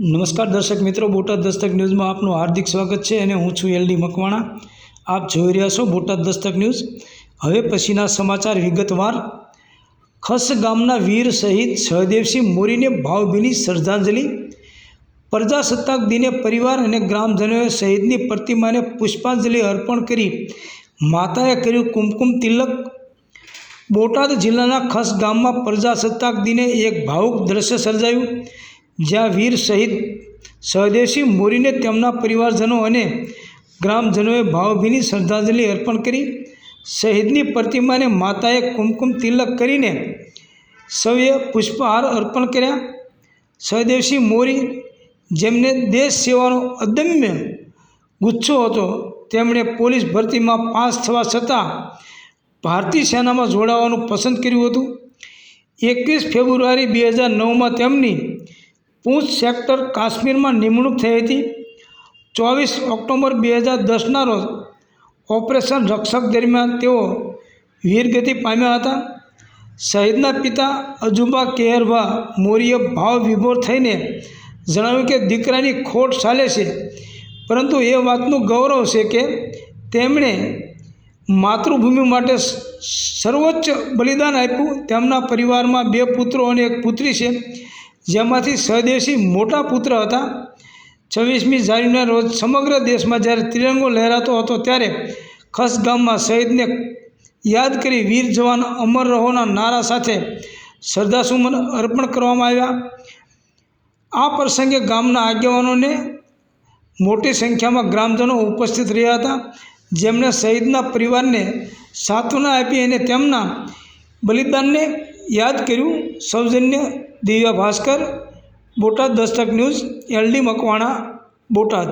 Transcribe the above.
નમસ્કાર દર્શક મિત્રો, બોટાદ દસ્તક ન્યૂઝમાં આપનું હાર્દિક સ્વાગત છે અને હું છું એલડી મકવાણા. આપ જોઈ રહ્યા છો બોટાદ દસ્તક ન્યૂઝ. હવે પછીના સમાચાર વિગતવાર. ખસ ગામના વીર શહીદ સહદેવસિંહ મોરીને ભાવભીની શ્રદ્ધાંજલિ. પ્રજાસત્તાક દિને પરિવાર અને ગ્રામજનોએ શહીદની પ્રતિમાને પુષ્પાંજલિ અર્પણ કરી માતાએ કર્યું કુમકુમ તિલક. બોટાદ જિલ્લાના ખસ ગામમાં પ્રજાસત્તાક દિને એક ભાવુક દ્રશ્ય સર્જાયું. જ્યાં વીર શહીદ સ્વદેશી મોરીને તેમના પરિવારજનો અને ગ્રામજનોએ ભાવભીની શ્રદ્ધાંજલિ અર્પણ કરી. શહીદની પ્રતિમાને માતાએ કુમકુમ તિલક કરીને સૌએ પુષ્પહાર અર્પણ કર્યા. સ્વદેશી મોરી, જેમને દેશ સેવાનો અદમ્ય ગુચ્છો હતો, તેમણે પોલીસ ભરતીમાં પાસ થવા છતાં ભારતીય સેનામાં જોડાવાનું પસંદ કર્યું હતું. એકવીસ ફેબ્રુઆરી બે હજાર નવમાં તેમની પૂંછ સેક્ટર કાશ્મીરમાં નિમણૂક થઈ હતી. ચોવીસ ઓક્ટોબર બે હજાર દસના રોજ ઓપરેશન રક્ષક દરમિયાન તેઓ વીરગતિ પામ્યા હતા. શહીદના પિતા અજુબા કેહરભા મોરીએ ભાવ વિભોર થઈને જણાવ્યું કે દીકરાની ખોટ ચાલે છે. પરંતુ એ વાતનું ગૌરવ છે કે તેમણે માતૃભૂમિ માટે સર્વોચ્ચ બલિદાન આપ્યું. તેમના પરિવારમાં બે પુત્રો અને એક પુત્રી છે. જેમાંથી સ્વદેશી મોટા પુત્ર હતા. છવ્વીસમી જાન્યુઆરી રોજ સમગ્ર દેશમાં જ્યારે તિરંગો લહેરાતો હતો ત્યારે ખસ ગામમાં શહીદને યાદ કરી વીર જવાન અમર રહોના નારા સાથે શ્રદ્ધાસુમન અર્પણ કરવામાં આવ્યા. આ પ્રસંગે ગામના આગેવાનોને મોટી સંખ્યામાં ગ્રામજનો ઉપસ્થિત રહ્યા હતા. જેમણે શહીદના પરિવારને સાંત્વના આપી અને તેમના બલિદાનને યાદ કર્યું. સૌજન્ય દિવ્યા ભાસ્કર બોટાદ દસ્તક ન્યૂઝ એલડી મકવાણા બોટાદ.